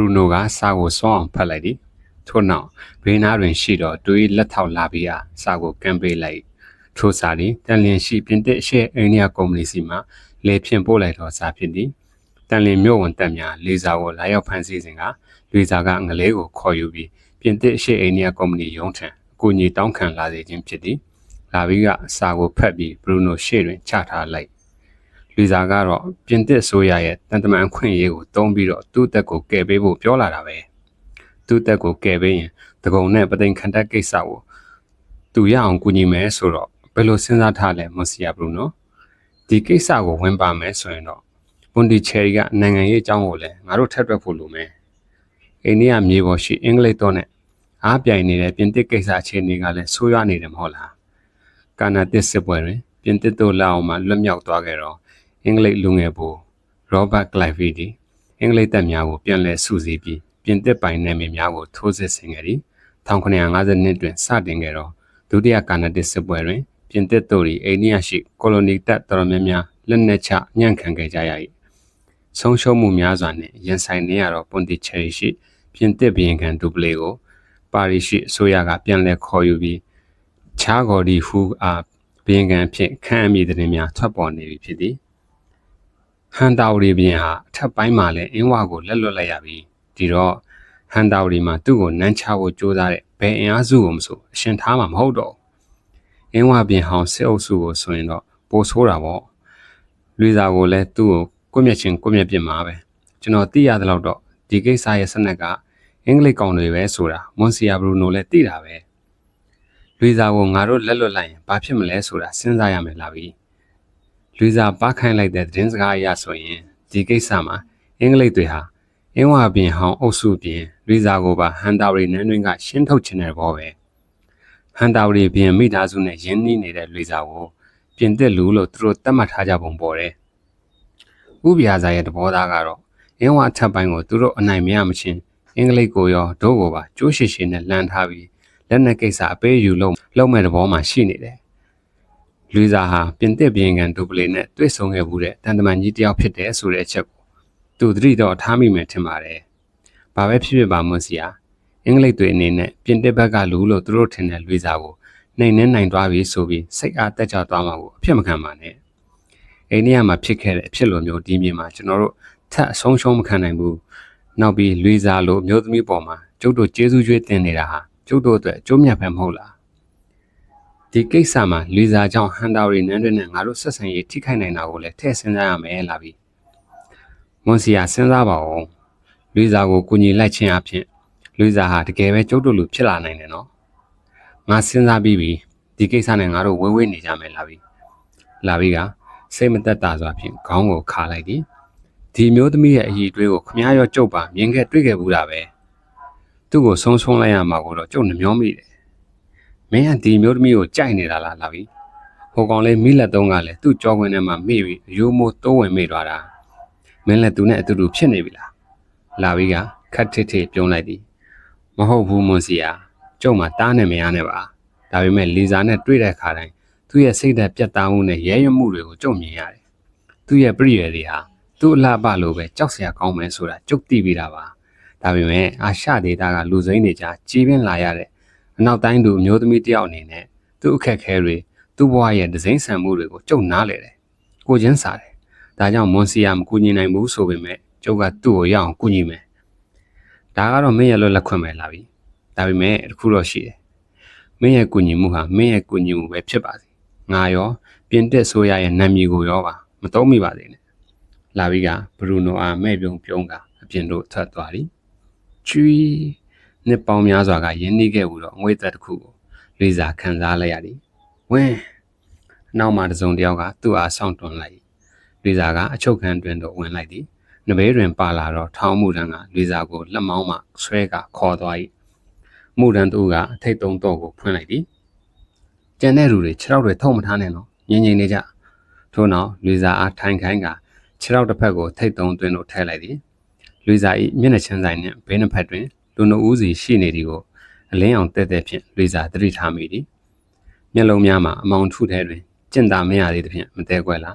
ရူနိုကစာကိုစွန့်အောင်ဖတ်လိုက်သည်ထို့နောက်ဘေးနားတွင်ရှိသောတူ၏လက်ထောက်လာပြီးအားစာကိုကမ်းပေးလိုက်ထိုစာသည်တန်လျင်ရှိပြင်သစ်အရှေ့အိန္ဒိယကုမ္ပဏီစီမှလေဖြင့်ပို့လိုက်သောစာဖြစ်သည်တန်လျင်မြို့ဝန်တပ်များလေစာကိုလာရောက်ဖမ်းဆီးစဉ်ကလေစာကငလေးကိုခေါ်ယူပြီးပြင်သစ်အရှေ့အိန္ဒိယကုမ္ပဏီရုံးထံအကူအညီတောင်းခံလာစေခြင်းဖြစ်သည်လာပြီးကစာကိုဖတ်ပြီးဘရူနိုရှေ့တွင်ချထားလိုက် လူစားကတော့ပြင်သစ်ဆိုရရဲ့တန်တမန်ခွင့်ရေးကိုတုံးပြီးတော့သူ့အသက်ကိုကယ်ပေးဖို့ပြောလာတာပဲသူ့အသက်ကိုကယ်ပေးရင်တကုံနဲ့ပသိမ်ခန္ဓာကိစ္စကိုသူရအောင်ကူညီမယ်ဆိုတော့ဘယ်လိုစဉ်းစားထားလဲမွန်စီယာဘရူနိုဒီကိစ္စကိုဝင်ပါမယ်ဆိုရင်တော့ပွန်တီချယ်ရီကနိုင်ငံရေးအကြောင်းကိုလည်းငါတို့ထက်တွက်ဖို့လိုမယ်အိန္ဒိယမြေပေါ်ရှိအင်္ဂလိပ်တော့နဲ့အားပြိုင်နေတဲ့ပြင်သစ်ကိစ္စအခြေအနေကလည်းဆိုးရွားနေတယ်မဟုတ်လားကာနာတစ်စစ်ပွဲတွင်ပြင်သစ်တို့လက်အောက်မှာလွတ်မြောက်သွားခဲ့တော့ အင်္ဂလိပ်လူငယ်ဘူရောဘတ်ကလိုက်ဗီဒီအင်္ဂလိပ်တပ်များကိုပြန်လည်စုစည်းပြီးပြင်သစ်ပိုင်နယ်မြေများကိုထိုးစစ်ဆင်ခဲ့သည်1950နှစ်တွင်စတင်ခဲ့တော့ဒုတိယကာနာတစ်စစ်ပွဲတွင်ပြင်သစ်တို့၏အိန္ဒိယရှိကိုလိုနီတပ်တော်များများလက်နက်ချညှန့်ခံခဲ့ကြရ၏ဆုံးရှုံးမှုများစွာနှင့်ရင်ဆိုင်နေရသောပွန်တီချယ်ရီရှိပြင်သစ်ဘီယင်ခံဒူပလေကိုပါရီရှိအစိုးရကပြန်လည်ခေါ်ယူပြီးချားဂေါ်ဒီဟူအားဘီယင်ခံဖြင့်ခန့်အပ်မိတဲ့များထွက်ပေါ်နေပြီဖြစ်သည် ဟန်တာဝရီဘီယင်ဟာအထက်ပိုင်းမှာလည်းအင်းဝါကိုလက်လွတ်လိုက်ရပြီးဒီတော့ဟန်တာဝရီမှာသူ့ကိုနမ်းချဖို့ကြိုးစားတဲ့ဘယ်အင်အားစုကိုမဆိုအရှင်ထားမှာမဟုတ်တော့အင်းဝါပြင်ဟောင်းစစ်အုပ်စုကိုဆိုရင်တော့ပိုဆိုးတာပေါ့လူစားကိုလည်းသူ့ကိုကွမျက်ချင်းကွမျက်ပြစ်မှာပဲကျွန်တော်သိရသလောက်တော့ဒီကိစ္စရဲ့စနက်ကအင်္ဂလိပ်ကောင်တွေပဲဆိုတာမွန်စီယာဘရူနိုလည်းသိတာပဲလူစားကိုငါတို့လက်လွတ်လိုက်ရင်ဘာဖြစ်မလဲဆိုတာစဉ်းစားရမယ်လားဗျ လူစားပါခိုင်းလိုက်တဲ့သတင်းစကားအရဆိုရင်ဒီကိစ္စမှာအင်္ဂလိပ်တွေဟာအင်းဝါပြင်ဟောင်းအုပ်စုပြင်လူစားကိုပါဟန်တာဝရီနန်းတွင်ကရှင်းထုတ်ချင်တဲ့ဘောပဲဟန်တာဝရီပြင်မိသားစုနဲ့ရင်းနှီးနေတဲ့လူစားကိုပြင်သစ်လူလို့သူတို့သတ်မှတ်ထားကြပုံပေါ်တယ်ဥပြာစာရဲ့သဘောသားကတော့အင်းဝါထပ်ပိုင်းကိုသူတို့အနိုင်မရမချင်းအင်္ဂလိပ်ကိုရောဒို့ကိုပါကျိုးရှိရှိနဲ့လမ်းထားပြီးလက်နက်ကိစ္စအပေးယူလုံးလုံးမဲ့သဘောမှရှိနေတယ်။ လူစားဟာပြင်သစ်ပြင်ကန်ဒူပလီနဲ့တွေ့ဆုံခဲ့မှုတဲ့တန်တမန်ကြီးတယောက်ဖြစ်တယ်ဆိုတဲ့အချက်ကိုသူသတိတော့ထားမိမယ်ထင်ပါတယ်။ဘာပဲဖြစ်ဖြစ်ပါမွန်စီယာအင်္ဂလိပ်တွေအနေနဲ့ပြင်သစ်ဘက်ကလူလို့သူတို့ထင်တဲ့လူစားကိုနှိမ်နှင်းနိုင်သွားပြီဆိုပြီးစိတ်အားတက်ကြသွားမှာကိုအဖြစ်မခံပါနဲ့။အိန္ဒိယမှာဖြစ်ခဲ့တဲ့အဖြစ်လိုမျိုးဒီမြေမှာကျွန်တော်တို့ထပ်အဆုံးရှုံးမခံနိုင်ဘူး။နောက်ပြီးလွေစာလိုမျိုးသမီးပေါ်မှာကျုပ်တို့ကျေးဇူးကျွေးတင်နေတာဟာကျုပ်တို့အတွက်အကျိုးမြတ်ပဲမဟုတ်လား ဒီကိစ္စမှာလူစားကြောင့်ဟန်တာရီနန်းတွေနဲ့ငါတို့ဆက်ဆံရေးထိခိုက်နိုင်တာကိုလည်းထည့်စဉ်းစားရမယ်လာပြီမွန်စီယာစဉ်းစားပါဦးလူစားကိုကူညီလိုက်ခြင်းအပြင်လူစားဟာတကယ်ပဲကျုပ်တို့လူဖြစ်လာနိုင်တယ်နော်ငါစဉ်းစားပြီးပြီဒီကိစ္စနဲ့ငါတို့ဝေးဝေးနေကြမယ်လာပြီလာပြီကစိတ်မသက်သာစွာဖြင့်ခေါင်းကိုခါလိုက်သည်ဒီမျိုးသမီးရဲ့အည်တွေးကိုခမားရောကြုတ်ပါမြင်ခဲ့တွေ့ခဲ့ဘူးတာပဲသူ့ကိုဆုံးဆုံးလိုက်ရမှာကိုတော့ကျုပ်နှမျောမိတယ် မင်းကဒီမျိုးသမီးကိုကြိုက်နေတာလားလာပြီဟိုကောင်လေးမိလက်သုံးကလည်းသူ့ကြောခွင်းထဲမှာမိပြီးအယိုးမိုးတိုးဝင်မိသွားတာမင်းလည်းသူနဲ့အတူတူဖြစ်နေပြီလားလာပြီကခတ်ထစ်ထစ်ပြုံးလိုက်သည်မဟုတ်ဘူးမွန်စီယာကျုံမှာတားနေမရနဲ့ပါဒါပေမဲ့လီဇာနဲ့တွေ့တဲ့ခါတိုင်းသူ့ရဲ့စိတ်ဓာတ်ပြတ်သားမှုနဲ့ရဲရွံ့မှုတွေကိုကြုံမြင်ရတယ်သူ့ရဲ့ပြည့်ရည်တွေဟာသူ့အလှပလိုပဲကြောက်စရာကောင်းမယ်ဆိုတာကြုတ်တိပြီးတာပါဒါပေမဲ့အာရှဒေတာကလူစိမ်းတွေကြားကြီးပင်းလာရတဲ့ အနောက်တိုင်းသူမျိုးသမီးတယောက်အနေနဲ့သူ့အခက်ခဲတွေသူ့ဘဝရဲ့ဒစိမ့်ဆန်မှုတွေကိုကြုံနားလေတယ်။ကိုချင်းစားတယ်။ဒါကြောင့်မွန်စီယာမကူညီနိုင်ဘူးဆိုပေမဲ့ကျုပ်ကသူ့ကိုရအောင်ကူညီမယ်။ဒါကတော့မင်းရဲ့လွတ်လက်ခွင့်ပဲလာပြီ။ဒါပေမဲ့တခုတော့ရှိတယ်။မင်းရဲ့ကူညီမှုဟာမင်းရဲ့ကူညီမှုပဲဖြစ်ပါစေ။ငါရောပြင်တက်ဆိုရရဲ့နာမည်ကိုရောပါမသုံးမိပါသေးနဲ့။လာပြီးကဘရူနိုအားမဲ့ပြုံပြုံးကအပြင်တို့ထွက်သွားသည်။ချွီ နှစ်ပေါင်းများစွာကယင်းနှီးခဲ့ဘူးတော့ငွေသက်တစ်ခုကိုလေးစားခံစားလိုက်ရသည်ဝင်းနောက်မှတစုံတယောက်ကသူ့အားဆောင်းတွန်းလိုက်လေးစားကအချုပ်ခန်းတွင်တော့ဝင်လိုက်သည်နဘေးတွင်ပါလာတော့ထောင်းမှုတန်းကလေးစားကိုလက်မောင်းမှဆွဲကခေါ်သွား၏မှုတန်းသူကအထိတ်တုံးတော့ကိုဖွင့်လိုက်သည်ကျန်တဲ့လူတွေခြေထောက်တွေထုံမထားနဲ့နော်ငြိမ်ငြိမ်နေကြထို့နောက်လေးစားအားထိုင်ခိုင်းကခြေထောက်တစ်ဖက်ကိုထိတ်တုံးသွင်းလို့ထည့်လိုက်သည်လူစား၏မျက်နှာချင်းဆိုင်နှင့်ဘေးနှစ်ဖက်တွင် လူနှုတ်ဦးစီရှိနေသည်ကိုအလင်းအောင်တဲတဲဖြင့်လွေစာသတိထားမိသည်မျက်လုံးများမှာအမောင်ထုထဲတွင်ကျင့်တာမရသေးသဖြင့်မသေးကွယ်လာ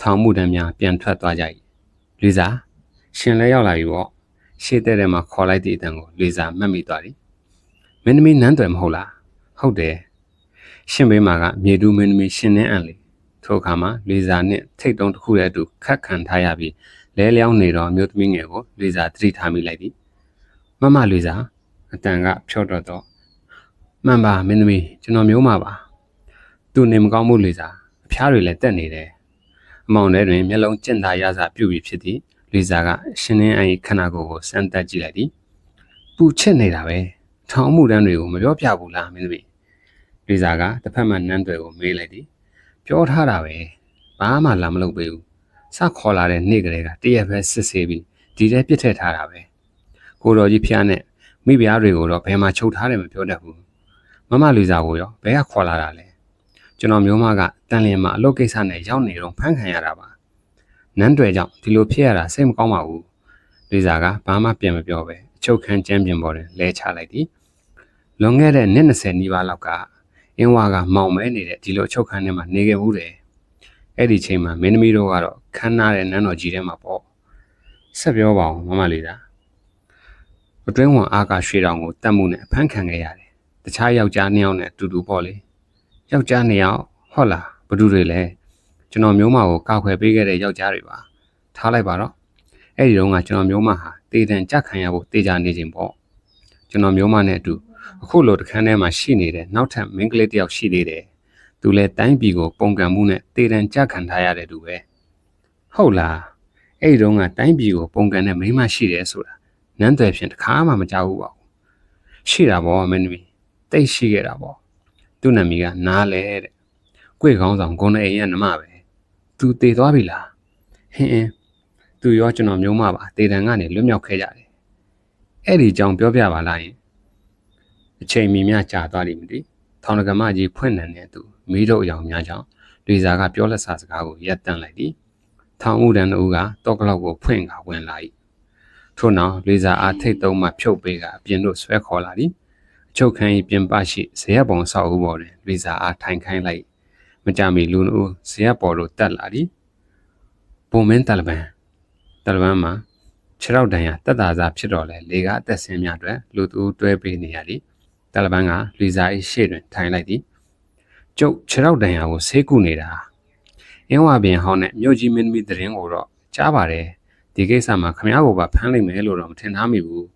ထောင်မှုတန်းများပြန်ထွက်သွားကြ၏လွေစာရှင်လည်းရောက်လာပြီပေါ့ရှေ့တဲ့ထဲမှာခေါ်လိုက်သည့်အတန်ကိုလေစာမှတ်မိသွားသည်မင်းသမီးနန်းတွယ်မဟုတ်လားဟုတ်တယ်ရှင်ဘေးမှာကမြေတူးမင်းသမီးရှင်နှင်းအံ့လေထိုအခါမှာလေစာနှင့်ထိတ်တုံးတစ်ခုရဲ့အတူခတ်ခံထားရပြီးလဲလျောင်းနေတော့အမျိုးသမီးငယ်ကိုလေစာသတိထားမိလိုက်သည် မမလေစာအတန်ကဖြော့တော့တော့မှန်ပါမင်းသမီးကျွန်တော်မျိုးမှာပါသူနေမကောင်းမှုလေစာအဖျားတွေလည်းတက်နေတယ်အမောင်ထဲတွင်မျက်လုံးကျင့်သာရစာပြုတ်ပြီးဖြစ်သည်လေစာကရှင်နှင်းအန်၏ခန္ဓာကိုယ်ကိုစမ်းသပ်ကြည့်လိုက်သည်ပူချစ်နေတာပဲထောင်မှုတန်းတွေကိုမပြောပြဘူးလားမင်းသမီးလေစာကတစ်ဖက်မှနန်းတွေကိုမေးလိုက်သည်ပြောထားတာပဲဘာမှလာမလုပ်ပေးဘူးစခေါ်လာတဲ့နေ့ကလေးကတရက်ပဲစစ်ဆေးပြီးဒီထဲပြစ်ထည့်ထားတာပဲ ကိုတော်ကြီးဖျားနဲ့မိဖုရားတွေကိုတော့ဘယ်မှာချုပ်ထားတယ်မပြောတတ်ဘူးမမလူစားကိုရောဘယ်ကခေါ်လာတာလဲကျွန်တော်မျိုးမကတန်လျင်မှာအလုပ်ကိစ္စနဲ့ရောက်နေတော့ဖမ်းခံရတာပါနန်းတွေကြောင့်ဒီလိုဖြစ်ရတာစိတ်မကောင်းပါဘူးလူစားကဘာမှပြန်မပြောပဲအချုပ်ခန်းကျမ်းပြင်ပေါ်တွင်လဲချလိုက်သည်လွန်ခဲ့တဲ့နှစ်20နီးပါးလောက်ကအင်းဝါကမောင်မဲနေတဲ့ဒီလိုအချုပ်ခန်းထဲမှာနေခဲ့ဘူးတယ်အဲ့ဒီချိန်မှာမင်းသမီးတို့ကတော့ခန်းနာတဲ့နန်းတော်ကြီးထဲမှာပေါ့ဆက်ပြောပါအောင်မမလေးသား အတွင်းဝန်အာကာရွှေတောင်ကိုတတ်မှုနဲ့အဖမ်းခံခဲ့ရတယ်တခြားယောက်ျားနှစ်ယောက်နဲ့အတူတူပေါ့လေယောက်ျားနှစ်ယောက်ဟုတ်လားဘသူတွေလဲကျွန်တော်မျိုးမကိုကောက်ခွဲပေးခဲ့တဲ့ယောက်ျားတွေပါထားလိုက်ပါတော့အဲ့ဒီတော့ကကျွန်တော်မျိုးမဟာတေတံကြခံရဖို့တေချာနေခြင်းပေါ့ကျွန်တော်မျိုးမနဲ့အတူအခုလိုတခန်းထဲမှာရှိနေတဲ့နောက်ထပ်မိန်းကလေးတစ်ယောက်ရှိသေးတယ်သူလည်းတိုင်းပြည်ကိုပုံကံမှုနဲ့တေတံကြခံထားရတဲ့သူပဲဟုတ်လားအဲ့ဒီတော့ကတိုင်းပြည်ကိုပုံကံတဲ့မိန်းမရှိတယ်ဆိုတာ နန်းသွယ်ဖြင့်တခါမှမကြောက်ဘူးပါဘူးရှိတာပေါ့မင်းသမီးတိတ်ရှိခဲ့တာပေါ့သူ့နာမည်ကနားလဲတဲ့ကိုယ့်ခေါင်းဆောင်ဂုံနေအိမ်ရဲ့နမပဲသူတည်သွားပြီလားဟင်းအင်းသူရောကျွန်တော်မျိုးမပါတေတံကနေလွတ်မြောက်ခဲ့ကြတယ်အဲ့ဒီအကြောင်းပြောပြပါလားယင်အချိန်မီများကြာသွားလိမ့်မသိထောင်တကမကြီးဖွင့်နေတဲ့သူမိတို့အယောင်များကြောင့်လူစားကပြောလက်စာစကားကိုရပ်တန့်လိုက်သည်ထောင်မှုတန်းတို့ကတောကလောက်ကိုဖွင့်ကဝင်လာ၏ ထို့နောက်လူစားအားထိတ်သုံးမှဖြုတ်ပေးကအပြင်တို့ဆွဲခေါ်လာသည်အချုပ်ခန်း၏ပြင်ပရှိဇေယျပုံဆောက်ဦးပေါ်တွင်လူစားအားထိုင်ခိုင်းလိုက်မကြမီလူနှုတ်ဇေယျပေါ်သို့တက်လာသည်ပုံမင်းတလပန်တလပန်မှာခြေထောက်တန်ရတက်တာစားဖြစ်တော့လေလေကအသက်ဆင်းများအတွက်လူသူတွဲပေးနေရသည်တလပန်ကလူစား၏ရှေ့တွင်ထိုင်လိုက်သည်ကျုပ်ခြေထောက်တန်ရကိုဆေးကုနေတာအင်းဝပင်ဟောင်းနဲ့မြို့ကြီးမင်းသမီးတရင်ကိုတော့ကြားပါတယ် ဒီကိစ္စမှာခမရဘုံကဖမ်းလိုက်မယ်လို့တော့မထင်ထားမိဘူး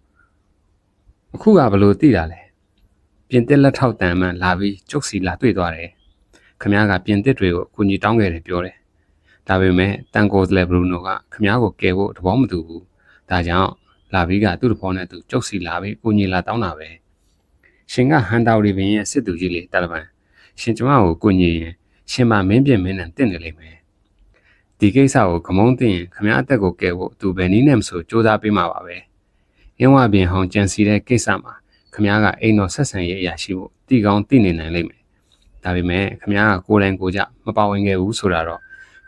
အခုကဘလို့သိတာလဲပြင်တက်လက်ထောက်တန်မှန်လာပြီးကျုပ်စီလာတွေ့သွားတယ်ခမရကပြင်တက်တွေကိုအကူအညီတောင်းခဲ့တယ်ပြောတယ်ဒါပေမဲ့တန်ကိုစလဲဘရူနိုကခမရကိုကယ်ဖို့သဘောမတူဘူးဒါကြောင့်လာပြီးကသူ့တဘောနဲ့သူကျုပ်စီလာပြီးကိုညီလာတောင်းတာပဲရှင်ကဟန်တာဝီပင်ရဲ့စစ်သူကြီးလေးတာလဘန်ရှင်ကျမကိုကိုညီရင်ရှင်မမင်းပြင်းမင်းနဲ့တင့်နေလိမ့်မယ် ဒီကိစ္စကိုခမုံးသိရင်ခမည်းအသက်ကိုကယ်ဖို့သူဘယ်နည်းနဲ့မဆိုစူးစမ်းပေးမှာပါပဲ။ရင်းဝပင်ဟောင်းကြံစီတဲ့ကိစ္စမှာခမည်းကအိမ်တော်ဆက်ဆံရေးအရာရှိဖို့တည်ကောင်းတည်နေနိုင်လိမ့်မယ်။ဒါပေမဲ့ခမည်းကကိုယ်တိုင်ကိုကြမပါဝင်ခဲ့ဘူးဆိုတာတော့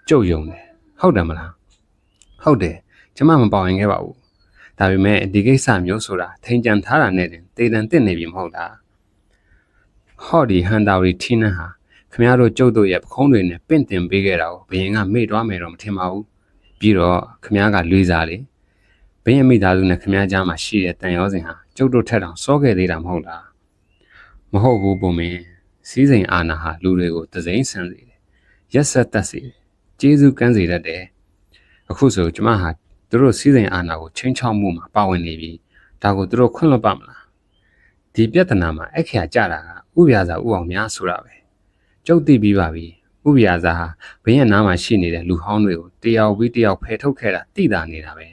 ကြုတ်ယုံတယ်။ဟုတ်တယ်မလား။ဟုတ်တယ်။ကျွန်မမပါဝင်ခဲ့ပါဘူး။ဒါပေမဲ့ဒီကိစ္စမျိုးဆိုတာထိန်ကြံထားတာနဲ့တင်တည်တံတင့်နေပြီမဟုတ်လား။ဟော်ဒီဟန်တာရီထီနန်ဟာ ခမရတို့ကျုပ်တို့ရဲ့ပခုံးတွေနဲ့ပင့်တင်ပေးခဲ့တာကိုဘယင်ကမေ့သွားမယ်တော့မထင်ပါဘူးပြီးတော့ခမရကလွေစားလေဘယင်မိသားစုနဲ့ခမရကြားမှာရှိတဲ့တန်ရောစင်ဟာကျုပ်တို့ထက်တောင်စောခဲ့သေးတာမဟုတ်လားမဟုတ်ဘူးပုံမင်းစီးစိမ်အာနာဟာလူတွေကိုတစိမ့်ဆန်းစေတယ်ရက်ဆက်တက်စေတယ်ကျေးဇူးကမ်းစေတတ်တယ်အခုဆိုကျမဟာသူတို့စီးစိမ်အာနာကိုချင်းချောက်မှုမှာပါဝင်နေပြီဒါကိုသူတို့ခွင့်လွှတ်ပါမလားဒီပြဿနာမှာအခရာကြတာကဥပြာစာဥအောင်များဆိုတာပဲ ကျုပ်သိပြီးပါပြီဥပြာစာဟာဘင်းရဲ့နားမှာရှိနေတဲ့လူဟောင်းတွေကိုတယောက်ပြီးတယောက်ဖယ်ထုတ်ခဲ့တာသိတာနေတာပဲ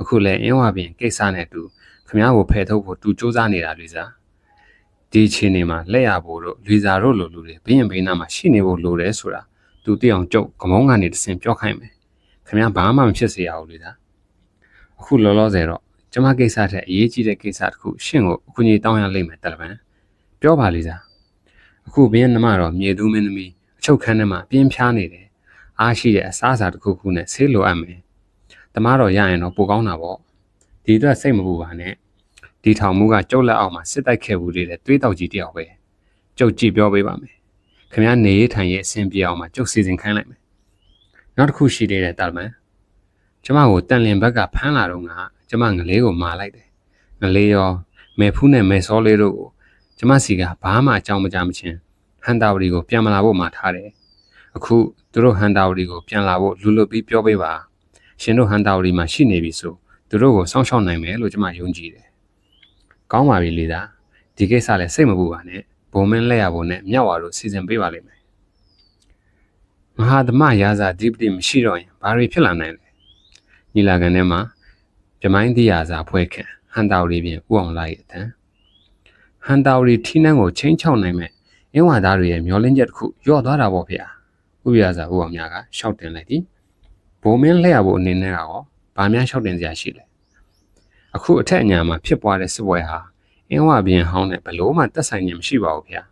အခုလဲအင်းဝပင်ကိစ္စနဲ့တူခမားကိုဖယ်ထုတ်ဖို့သူစူးစမ်းနေတာလူစားဒီအချိန်နေမှာလက်ရဖို့တို့လူစားတို့လိုလူတွေဘင်းရင်ဘင်းနားမှာရှိနေဖို့လိုတယ်ဆိုတာသူသိအောင်ကြုတ်ကမုန်းကနေတစင်ပြောခိုင်းမယ်ခင်ဗျားဘာမှမဖြစ်စေရဘူးလေသားအခုလောလောဆယ်တော့ကျမကိစ္စထက်အရေးကြီးတဲ့ကိစ္စတစ်ခုရှင့်ကိုအခုကြီးတောင်းရလိမ့်မယ်တလပန်ပြောပါလေသားအ ခုဘင်းနမတော့မြေသူမင်းသမီးအချုပ်ခန်းထဲမှာပြင်းဖြားနေတယ်အားရှိတဲ့အစားအစာတစ်ခုခုနဲ့ဆေးလိုအပ်မယ်တမားတော့ရရင်တော့ပိုကောင်းတာပေါ့ဒီအတွက်စိတ်မပူပါနဲ့ဒီထောင်မှုကကျုပ်လက်အောက်မှာစစ်တိုက်ခဲ့ဘူးလေတွေးတောက်ကြီးတယောက်ပဲကျုပ်ကြည့်ပြောပေးပါမယ်ခင်ဗျားနေရထိုင်ရဲ့အဆင်ပြေအောင်မှာကျုပ်စီစဉ်ခိုင်းလိုက်မယ်နောက်တစ်ခုရှိသေးတယ်တာလမန်ကျမကိုတန်လင်ဘက်ကဖမ်းလာတော့ကကျမငလေးကိုမာလိုက်တယ်ငလေးရောမေဖူးနဲ့မေစောလေးတို့ကိုကျမစီကဘာမှအကြောင်းမကြားမချင်း ဟန်တာဝတီကိုပြန်မလာဖို့မှာထားတယ်အခုသူတို့ဟန်တာဝတီကိုပြန်လာဖို့လူလွတ်ပြီးပြောပေးပါရှင်တို့ဟန်တာဝတီမှာရှိနေပြီဆိုသူတို့ကိုစောင့်ရှောက်နိုင်မယ်လို့ကျမယုံကြည်တယ်ကောင်းပါပြီလေသားဒီကိစ္စလည်းစိတ်မပူပါနဲ့ဘုံမင်းလက်ရဖို့နဲ့မြောက်ဝါတို့စီစဉ်ပေးပါလိမ့်မယ်မဟာသမရာဇာဒီပတိမရှိတော့ရင်ဘာတွေဖြစ်လာနိုင်လဲညီလာခံထဲမှာပြမိုင်းတိယာစာဖွဲ့ခံဟန်တာဝတီပြင်ဥအောင်လာရဲ့အတန်းဟန်တာဝတီထီးနှန်းကိုချင်းချောက်နိုင်မဲ့ အင်းဝါသားတွေရဲ့မျောလင်းချက်တစ်ခုညော့သွားတာပေါ့ဗျာဥပ္ပယာစာဥအောင်များကရှောက်တင်လိုက်သည်ဘုံမင်းလက်ရဖို့အနေနဲ့ကရောဘာများရှောက်တင်စရာရှိလဲအခုအထက်အညာမှာဖြစ်ပွားတဲ့စစ်ပွဲဟာအင်းဝါပြင်ဟောင်းနဲ့ဘလို့မှတက်ဆိုင်ခြင်းမရှိပါဘူးဗျာ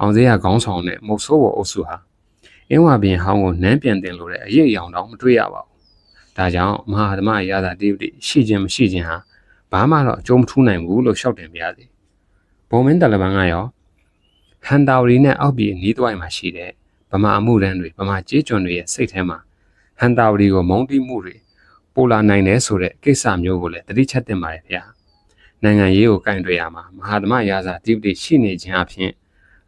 အောင်စေးရခေါင်းဆောင်နဲ့မုတ်ဆိုးဘော်အုပ်စုဟာအင်းဝါပြင်ဟောင်းကိုနန်းပြန်တင်လို့တဲ့အရေးအယောင်တောင်မတွေ့ရပါဘူးဒါကြောင့်မဟာဓမ္မရာသာတိပတိရှိခြင်းမရှိခြင်းဟာဘာမှတော့အကျုံးမထူးနိုင်ဘူးလို့ရှောက်တင်ပြရစီဘုံမင်းတလဘန်ကရော ဟန်တာဝရီနဲ့အောက်ပြည်နီးတွိုင်းမှာရှိတဲ့ဗမာအမှုရန်တွေဗမာကြေးကျွန်တွေရဲ့စိတ်ထဲမှာဟန်တာဝရီကိုမုံတိမှုတွေပိုလာနိုင်တယ်ဆိုတဲ့ကိစ္စမျိုးကိုလည်းတတိချက်တင်ပါတယ်ဗျာနိုင်ငံရေးကိုကင်တွယ်ရမှာမဟာဓမ္မရာဇာတိပတိရှိနေခြင်းအပြင်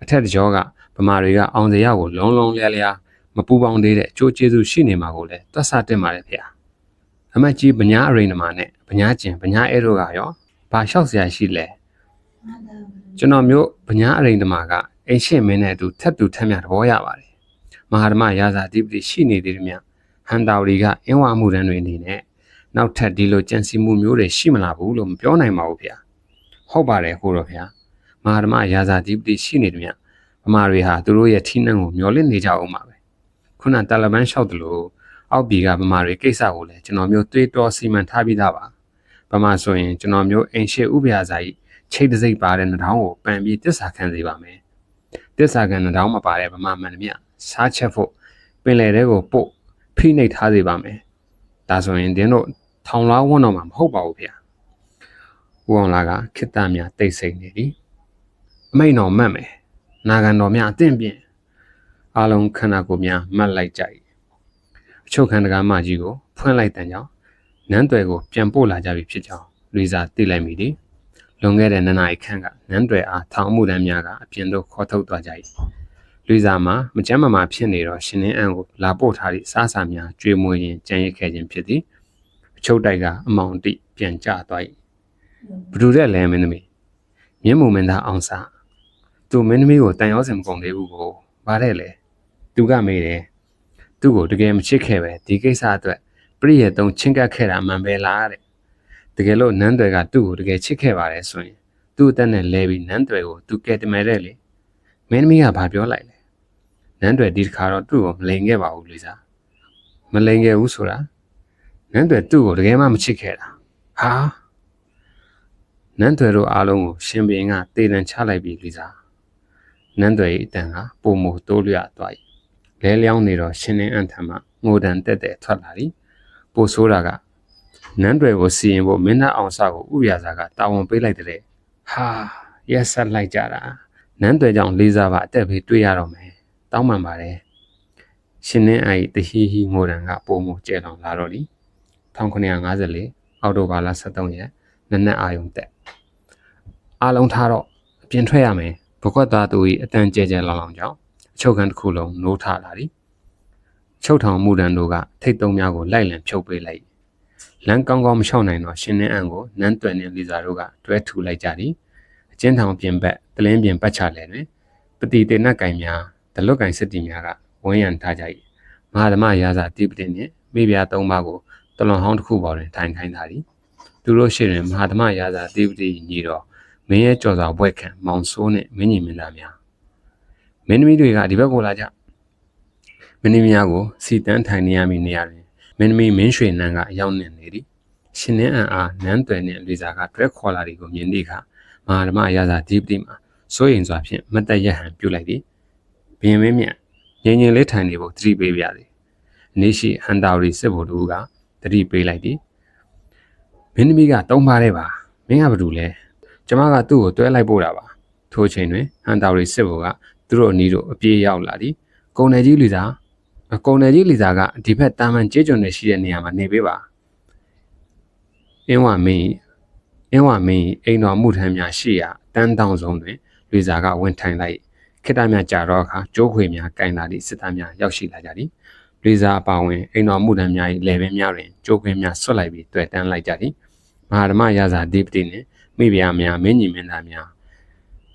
အထက်တကြောကဗမာတွေကအောင်စရာကိုလုံးလုံးလျားလျားမပူပေါင်းသေးတဲ့အကျိုးကျေးဇူးရှိနေမှာကိုလည်းတွက်ဆတင်ပါတယ်ဗျာအမတ်ကြီးဗညာအရိန်နမာနဲ့ဗညာကျင်ဗညာအဲတို့ကရောဘာလျှောက်စရာရှိလဲ ကျွန်တော်မျိုးဗညာအရိန်နမာကအိမ်ရှင်းမင်းနဲ့အတူထပ်တူထက်မြသဘောရပါတယ်မဟာဓမ္မရာဇာတိပတိရှိနေသေးတယ်မြဟန်တာဝရီကအင်းဝမှုရန်တွေအနေနဲ့နောက်ထပ်ဒီလိုကြံစီမှုမျိုးတွေရှိမလားဘူးလို့မပြောနိုင်ပါဘူးဗျာဟုတ်ပါတယ်ဟိုတော့ဗျာမဟာဓမ္မရာဇာတိပတိရှိနေတယ်မြဗမာတွေဟာသူတို့ရဲ့ထီးနှံကိုမျောလင့်နေကြအောင်ပါပဲခုနတာလဘန်လျှောက်တယ်လို့အောက်ပြည်ကဗမာတွေကိစ္စကိုလည်းကျွန်တော်မျိုးတွေးတောစီမံထားပြီးသားပါဗမာဆိုရင်ကျွန်တော်မျိုးအိမ်ရှိဥပရာဇာကြီး ချိတ်တစိမ့်ပါတဲ့နှောင်းကိုပန်ပြီးတစ္ဆာခံစေပါမယ်တစ္ဆာခံနှောင်းမပါတဲ့ဗမာမှန်မြစားချက်ဖို့ပင်လယ်ထဲကိုပို့ဖိနှိပ်ထားစေပါမယ်ဒါဆိုရင်တင်းတို့ထောင်လားဝန်းတော့မှာမဟုတ်ပါဘူးဗျာဦးအောင်လာကခိတ္တမြတိတ်ဆိတ်နေသည်အမိန်တော်မှတ်မယ်နာဂန်တော်များအသင့်ပြင်အားလုံးခန္ဓာကိုယ်များမှတ်လိုက်ကြ၏အချုပ်ခန္ဓာကမကြီးကိုဖွင့်လိုက်တဲ့ကြောင့်နန်းတွေကိုပြန်ပို့လာကြပြီဖြစ်ကြောင်းလူစားသိလိုက်မိသည် လွန်ခဲ့တဲ့နှစ်နာရီခန့်ကနန်းတွေအားထောင်မှုတန်းများကအပြင်သို့ခေါ်ထုတ်သွားကြ၏လူစားမှာမကြမ်းမမာဖြစ်နေတော့ရှင်နှင်းအံကိုလာပို့ထားသည့်စားစာများကျွေးမွေးခြင်းကြံရစ်ခဲ့ခြင်းဖြစ်သည်အချုပ်တိုက်ကအမောင်တိပြန်ကျသွား၏ဘဒူတဲ့လဲမင်းသမီးမြင့်မူမင်းသားအောင်စာသူမင်းသမီးကိုတန်ရောစင်မကုန်သေးဘူးကိုဗါတဲ့လေသူကမေးတယ်သူ့ကိုတကယ်မချစ်ခဲ့ပဲဒီကိစ္စအတွက်ပြည့်ရဲ့တုံးချင်းကပ်ခဲ့တာမှန်ပဲလားတဲ့ တကယ်လို့နန်းတွေကသူ့ကိုတကယ်ချစ်ခဲ့ပါတယ်ဆိုရင်သူ့အသက်နဲ့လဲပြီးနန်းတွေကိုသူကဲတမယ်တဲ့လေမင်းသမီးကဘာပြောလိုက်လဲနန်းတွေဒီတစ်ခါတော့သူ့ကိုမလိန်ခဲ့ပါဘူးလူစားမလိန်ခဲ့ဘူးဆိုတာနန်းတွေသူ့ကိုတကယ်မှမချစ်ခဲ့တာဟာနန်းတွေတို့အားလုံးကိုရှင်ဘင်းကတေတံချလိုက်ပြီလူစားနန်းတွေအတန်ကပုံမတိုးလျသွား၏လဲလျောင်းနေတော့ရှင်နေအန်ထံမှငိုတန်တက်တက်ထွက်လာသည်ပိုဆိုးတာက နန်းတွေကိုစီရင်ဖို့မင်းသားအောင်စကိုဥပြာစာကတာဝန်ပေးလိုက်တဲ့ဟာရက်ဆက်လိုက်ကြတာနန်းတွေကြောင့်လေးစားပါအသက်ဘေးတွေ့ရတော့မယ်တောင်းပန်ပါတယ်ရှင်နေအိုင်တဟီဟီငိုတန်ကပုံမကျဲလောင်လာတော့သည်1954အောက်တိုဘာလ23ရက်နနက်အာယုံတက်အားလုံးထားတော့အပြင်ထွက်ရမယ်ဘကွက်သားသူ၏အတန်ကျဲကျဲလောင်လောင်ကြောင့်အချုပ်ခံတစ်ခုလုံးနိုးထလာသည်ချုပ်ထောင်မှုတန်တို့ကထိတ်သုံးများကိုလိုက်လံဖြုတ်ပေးလိုက် လမ်းကောင်းကောင်းမလျှောက်နိုင်တော့ရှင်နှင်းအံကိုနန်းတွယ်နှင့်လီဇာတို့ကတွဲထူလိုက်ကြသည်အချင်းထောင်ပြင်ဘက်တလင်းပြင်ပတ်ချလဲတွင်ပတိတေနတ်ကင်များဒလွတ်ကင်စစ်တီများကဝန်းရံထားကြ၏မဟာဓမ္မရာဇာတိပတိနှင့်မိဖုရားသုံးပါးကိုတလွန်ဟောင်းတစ်ခုပေါ်တွင်ထိုင်ခိုင်းထားသည်သူတို့ရှိတွင်မဟာဓမ္မရာဇာတိပတိညီတော်မင်းရဲ့ကြော်စွာဘွဲ့ခံမောင်ဆိုးနှင့်မင်းကြီးမင်းသားများမင်းသမီးတွေကဒီဘက်ကိုလာကြမင်းသမီးများကိုစီတန်းထိုင်နေရမည်နေရာတွင် မင်းသမီးမင်းရွှေနန်းကအရောက်နေနေသည်ရှင်နှင်းအံအားနန်းသွယ်နှင့်လူစားကတွဲခေါ်လာသည်ကိုမြင်သည့်အခါမဟာဓမ္မရာဇာဒီပတိမှာစိုးရင်စွာဖြင့်မတ်တရဟန်ပြုလိုက်သည်ဘင်မင်းမြတ်ငြိမ်ငြိမ်လေးထိုင်နေဖို့သတိပေးပြသည်နေရှိဟန်တာရီစစ်ဘုံတို့ကသတိပေးလိုက်သည်မင်းသမီးကတုံးပါတဲ့ပါမင်းကဘာလို့လဲကျမကသူ့ကိုတွဲလိုက်ပို့တာပါထိုချိန်တွင်ဟန်တာရီစစ်ဘုံကသူတို့အနီးတို့အပြေးရောက်လာသည်ကုံနယ်ကြီးလူသား ကုံနယ်ကြီးလူသားကဒီဘက်တာမန်ကျေးကျွန်တွေရှိတဲ့နေရာမှာနေပေးပါအင်းဝမင်းအင်းဝမင်းအိမ်တော်မှုထမ်းများရှိရာတန်းတောင်ဆုံးတွင်လွေစာကဝင်ထိုင်လိုက်ခိတ္တမြကြာတော့အခါကျိုးခွေများကင်လာသည့်စစ်သားများရောက်ရှိလာကြသည်လွေစာအပါဝင်အိမ်တော်မှုထမ်းများ၏လေပင်များတွင်ကျိုးခွေများဆွတ်လိုက်ပြီးတွေ့တန်းလိုက်ကြသည်မဟာဓမ္မရာဇာဒီပတိနှင့်မိဖုရားများမင်းကြီးမင်းသားများ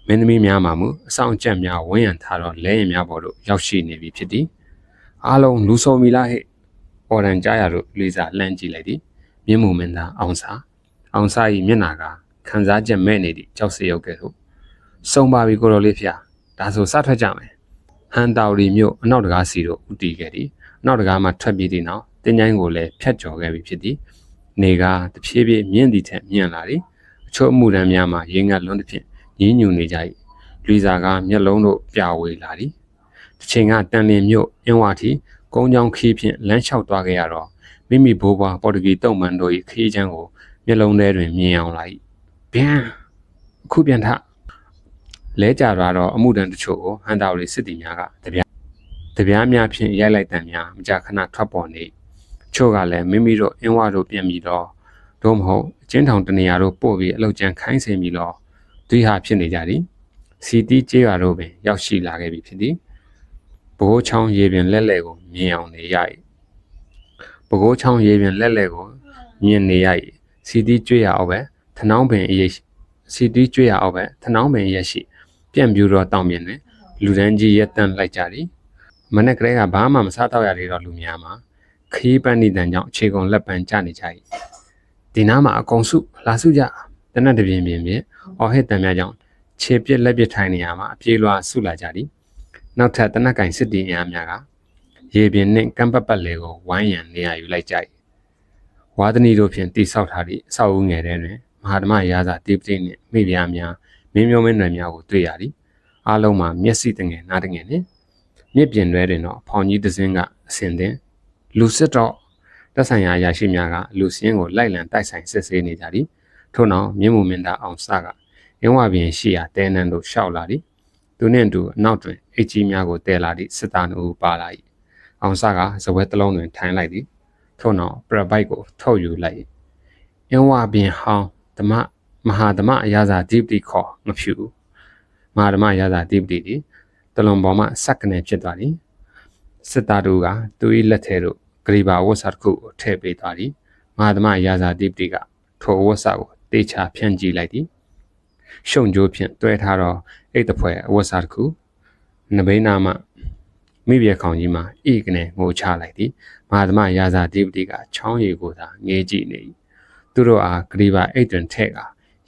မင်းသမီးများမှမူအဆောင်ကျက်များဝန်းရံထားသောလဲရင်များပေါ်သို့ရောက်ရှိနေပြီဖြစ်သည် အားလုံးလူဆုံမီလားဟဲ့အော်ရန်ကြားရတို့လွေစာလှမ်းကြည့်လိုက်သည်မြင့်မှုမင်းသားအောင်စာအောင်စာ၏မျက်နာကခံစားချက်မဲ့နေသည့်ကြောက်စရုပ်ကဲ့သို့စုံပါပြီကိုတော်လေးဖျားဒါဆိုစထွက်ကြမယ်ဟန်တော်ရီမြို့အနောက်တကားစီတို့ဦးတည်ခဲ့သည်အနောက်တကားမှထွက်ပြေးသည့်နောက်တင်းချိုင်းကိုလည်းဖြတ်ကျော်ခဲ့ပြီဖြစ်သည်နေကတဖြည်းဖြည်းမြင့်သည့်ထက်မြင့်လာသည်အချို့အမှုတန်းများမှာရေငတ်လွန်းသဖြင့်ညင်းညူနေကြ၏လူစားကမျက်လုံးတို့ပြဝေလာသည် တစ်ချိန်ကတန်လင်းမြို့အင်းဝါတီကုန်းချောင်းခီးဖြင့်လမ်းလျှောက်သွားခဲ့ရတော့မိမိဘိုးဘွားပေါ်တူဂီတုံမန်တို့၏ခီးချမ်းကိုမျက်လုံးထဲတွင်မြင်အောင်လာ၏ဗျံအခုပြန်ထလဲကြသွားတော့အမှုတန်းတချို့ကိုဟန်တာရီစစ်တီများကတပြားတပြားများဖြင့်ရိုက်လိုက်တန်များမကြာခဏထွက်ပေါ်နေချို့ကလည်းမိမိတို့အင်းဝါတို့ပြန်ပြီးတော့တို့မဟုတ်အချင်းထောင်တနေရာတို့ပို့ပြီးအလောက်ကျန်ခိုင်းစေပြီးတော့ဒွိဟာဖြစ်နေကြသည်စီတီကျေးရွာတို့ပင်ရောက်ရှိလာခဲ့ပြီဖြစ်သည် ဘိုးချောင်းရေပြင်လက်လက်ကိုမြင်အောင်နေရ၏ဘကိုးချောင်းရေပြင်လက်လက်ကိုမြင်နေရ၏စီတီကျွေးရအောင်ပဲထနောင်းပင်အရေးစီတီကျွေးရအောင်ပဲထနောင်းပင်ရက်ရှိ ပြန့်ပြူတော့တောင်ပြင်တွင်လူတန်းကြီးရက်တန်းလိုက်ကြသည်မနေ့ကလေးကဘာမှမစားတော့ရသေးတော့လူများမှာခီးပန်းနေတဲ့ကြောင့်အခြေကုန်လက်ပံကျနေကြ၏ဒီနားမှာအကုံစုလာစုကြတနက်တပြင်းပြင်းဖြင့်အော်ဟစ်တံများကြောင့်ခြေပြက်လက်ပြထိုင်နေရမှာအပြေးလွှာဆုလာကြသည် နောက်ထပ်တနက်ကင်စစ်တီအင်အားများကရေပြင်နှင့်ကမ်းပတ်ပတ်လေကိုဝိုင်းရန်နေရာယူလိုက်ကြ၏ဝါသနီတို့ဖြင့်တိဆောက်ထားသည့်အဆောက်အဦငယ်ထဲတွင်မဟာဓမ္မရာဇတေပတိနှင့်မိဖုရားများမင်းမျိုးမင်းနွယ်များကိုတွေ့ရသည်အားလုံးမှာမျက်စိတငယ်နားတငယ်နှင့်မြစ်ပြင်တွဲတွင်တော့ဖောင်ကြီးတစ်စင်းကအစင်တင်လူစစ်တော့တက်ဆိုင်ရာအရာရှိများကလူစင်းကိုလိုက်လံတိုက်ဆိုင်စစ်ဆေးနေကြသည်ထို့နောက်မြင်းမူမင်းသားအောင်စကအင်းဝပြင်ရှိရာတဲနန်းတို့ရှောက်လာသည် သူနှင့်အတူအနောက်တွင်အိတ်ကြီးများကိုတဲလာသည့်စစ်သားနှုတ်ပါလာ၏အောင်စကဇပွဲတစ်လုံးတွင်ထိုင်လိုက်သည်ထို့နောက်ပရဘိုက်ကိုထုတ်ယူလိုက်၏အင်းဝပြင်ဟောင်းဓမ္မမဟာဓမ္မအရာသာဒီပတိခေါ်မဖြူမဟာဓမ္မအရာသာဒီပတိသည်တလွန်ပေါ်မှစက်ကနေဖြစ်သွားသည်စစ်သားတို့ကသူ၏လက်ထဲသို့ဂရီဘာဝတ်စာတစ်ခုကိုထည့်ပေးသွားသည်မဟာဓမ္မအရာသာဒီပတိကထိုဝတ်စာကိုတေချာဖြန့်ကြည့်လိုက်သည် ရှုံကြိုးဖြင့်တွဲထားသောအိတ်တဖွဲအဝတ်စာတစ်ခုနဘိနာမှမိဘခေါင်ကြီးမှာဣကနေငိုချလိုက်သည်မဟာသမရာဇာဒီပတိကချောင်းရည်ကိုသာငေးကြည့်နေ၏သူတို့အားဂရီဘာအိတ်တွင်ထက်က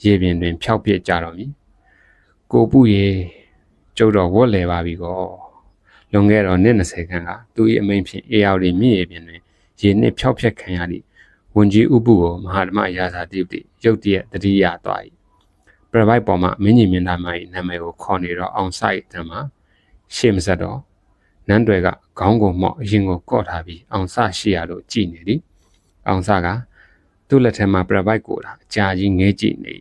ရေပြင်တွင် ဖြောက်ပြစ်ကြတော့မည်ကိုပုရေကျုပ်တော်ဝတ်လဲပါပြီကောလွန်ခဲ့တော့နှစ်20ခန့်ကသူ၏အမိန်ဖြင့်အေယာဝတီမြင့်ရေပြင်တွင်ရေနှင့်ဖြောက်ပြက်ခံရသည့်ဝန်ကြီးဥပုကိုမဟာဓမ္မရာဇာတိပတိရုတ်တရက်တတိယသွား၏ ပရဘိုက်ပေါ်မှာမင်းကြီးမင်းသားမ၏နာမည်ကိုခေါ်နေတော့အောင်ဆိုင်တံမှာရှေ့မဆက်တော့နန်းတွေကခေါင်းကိုမော့အရင်ကိုကော့ထားပြီးအောင်ဆရှိရလို့ကြည်နေသည်အောင်ဆကသူ့လက်ထဲမှာပရဘိုက်ကိုတာအကြာကြီးငဲကြည့်နေ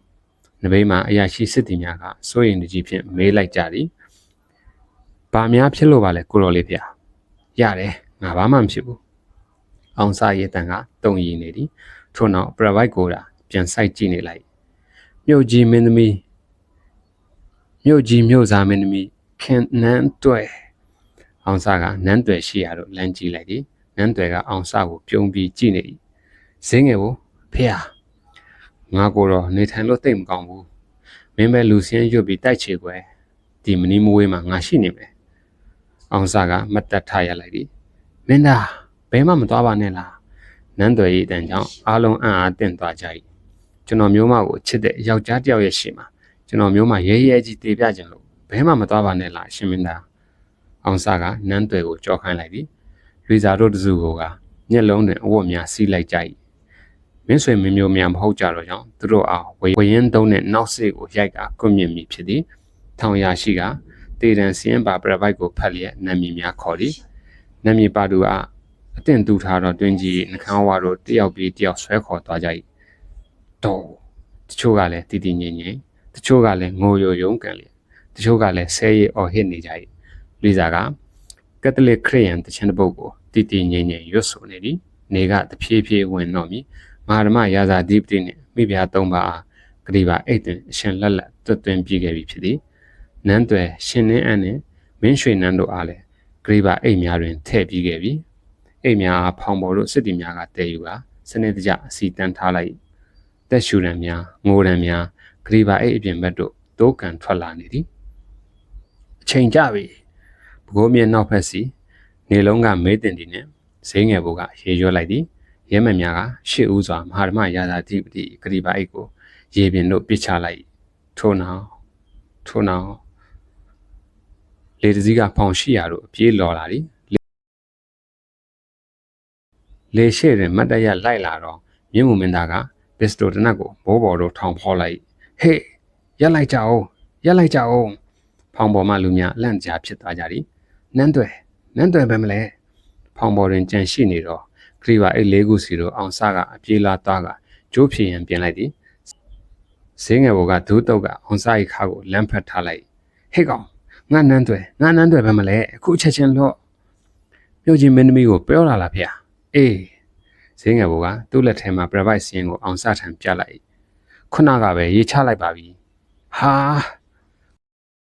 နဘေးမှာအရာရှိစစ်တီများကစိုးရင်တကြီးဖြင့်မေးလိုက်ကြသည်ဘာများဖြစ်လို့ပါလဲကိုတော်လေးဖေ။ရတယ်ငါဘာမှမဖြစ်ဘူး။အောင်စာရဲ့တန်ကတုံရည်နေသည်။ထို့နောက်ပရဘိုက်ကိုတာပြန်ဆိုင်ကြည့်နေလိုက်။ မြို့ကြီးမင်းသမီးမြို့ကြီးမြို့သားမင်းသမီးခင်နန်းတွဲအောင်စာကနန်းတွယ်ရှိရတော့လမ်းကြည့်လိုက်သည်။နန်းတွယ်ကအောင်စာကိုပြုံးပြီးကြည့်နေ၏။ဇင်းငယ်ကိုဖေ။ငါကိုတော့နေထိုင်လို့တိတ်မကောင်းဘူး။မင်းပဲလူစင်းရွတ်ပြီးတိုက်ချေကွယ်။ဒီမနီမဝေးမှာငါရှိနေမယ်အောင်စာကမတ်တက်ထားရလိုက်သည်မင်းသားဘဲမှမသွားပါနဲ့လားနန်းသွယ်၏အတန်ကြောင့်အားလုံးအံ့အားသင့်သွားကြ၏ ကျွန်တော်မျိုးမကိုချစ်တဲ့ယောက်ျားတစ်ယောက်ရဲ့ရှိမှာကျွန်တော်မျိုးမရဲရဲကြီးတေပြခြင်းလို့ဘဲမှမသွားပါနဲ့လားရှင်မင်းသားအောင်စာကနန်းသွယ်ကိုကြော်ခိုင်းလိုက်သည်လွေစာတို့တစုကိုကမျက်လုံးတွင်အဝတ်များစီးလိုက်ကြ၏မင်းဆွေမင်းမျိုးများမဟုတ်ကြတော့ကြောင့်သူတို့အားဝရင်သုံးတဲ့နောက်စိတ်ကိုရိုက်ကကွမြင့်မိဖြစ်သည်ထောင်ရရှိကတေတံစင်းပါပရပိုက်ကိုဖတ်လျက်နာမည်များခေါ်သည်နာမည်ပါသူအားအသင့်တူထားသောတွင်ကြီးနှခမ်းဝါတို့တယောက်ပြီးတယောက်ဆွဲခေါ်သွားကြ၏ တော့တချို့ကလည်းတည်တည်ငြိမ်ငြိမ်တချို့ကလည်းငိုယိုယုံကန်လျက်တချို့ကလည်းဆဲရည်အော်ဟစ်နေကြ၏လိစာကကက်သလစ်ခရစ်ယာန်တခြင်းတစ်ပုဒ်ကိုတည်တည်ငြိမ်ငြိမ်ရွတ်ဆိုနေသည်နေကတဖြည်းဖြည်းဝင်တော့မီမမဟာဓမ္မရာဇာဓိပတိနှင့်မိဖုရားသုံးပါးအားဂရိပါအိတ်တွင်အရှင်လက်လက်တွတ်သွင်းပြီးခဲ့ပြီဖြစ်သည်နန်းသွယ်ရှင်နှင်းအန်းနှင့်မင်းရွှေနန်းတို့အားလည်းဂရိပါအိတ်များတွင်ထည့်ပြီးခဲ့ပြီအိတ်များအားဖောင်ပေါ်တို့စစ်တီများကတည်ယူကာစနစ်တကျအစီတန်းထားလိုက် တက်ရှူရန်များငိုရန်များဂရိပါအိတ်အပြင်ဘက်တို့တိုးကန်ထွက်လာနေသည်အချိန်ကြပြီဘကိုးမြင့်နောက်ဖက်စီနေလုံးကမေးတင်တီနှင့်ဈေးငယ်ဘိုးကရေရွတ်လိုက်သည်ရဲမန်များကရှေ့ဦးစွာမဟာဓမ္မရာဇာတိပတိဂရိပါအိတ်ကိုရေပြင်တို့ပစ်ချလိုက်ထို့နောက်ထို့နောက်လေတစည်းကဖောင်ရှိရာတို့အပြေးလော်လာသည်လေရှေ့တွင်မတ်တရလိုက်လာတော့မြင့်မှုမင်းသားက ပစ္စတိုတနက်ကိုဘိုးဘော်တို့ထောင်ဖော်လိုက်ဟေးရက်လိုက်ကြအောင်ရက်လိုက်ကြအောင်ဖောင်ပေါ်မှလူများလန့်ကြားဖြစ်သွားကြသည်နန်းတွေနန်းတွေပဲမလဲဖောင်ပေါ်တွင်ကြံရှိနေတော့ခရီးပါအိတ်လေးခုစီတို့အောင်စားကအပြေးလာသွားကကျိုးဖြေရန်ပြင်လိုက်သည်ဈေးငယ်ဘောကဒူးတုတ်ကအောင်စား၏ခါကိုလမ်းဖက်ထားလိုက်ဟေ့ကောင်ငါနန်းတွေငါနန်းတွေပဲမလဲအခုချက်ချင်းလော့ပြုတ်ချင်းမင်းသမီးကိုပြောလာလားဖေ။အေး ဈေးငယ်ဘောကသူ့လက်ထဲမှာ private စင်းကိုအောင်စားထံပြလိုက်ခုနကပဲရေးချလိုက်ပါပြီ။ဟာ